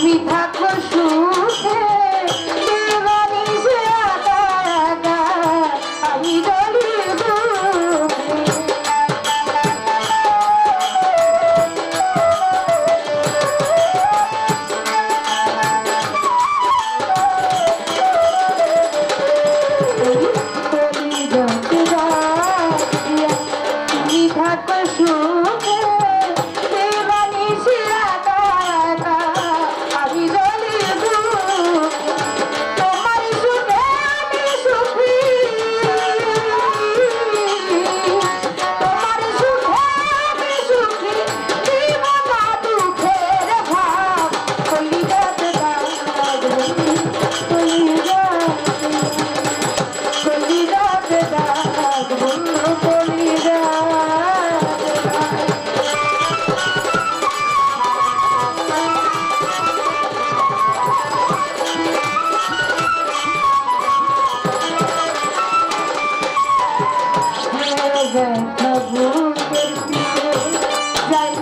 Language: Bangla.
তুমি থাকো সুখে আমি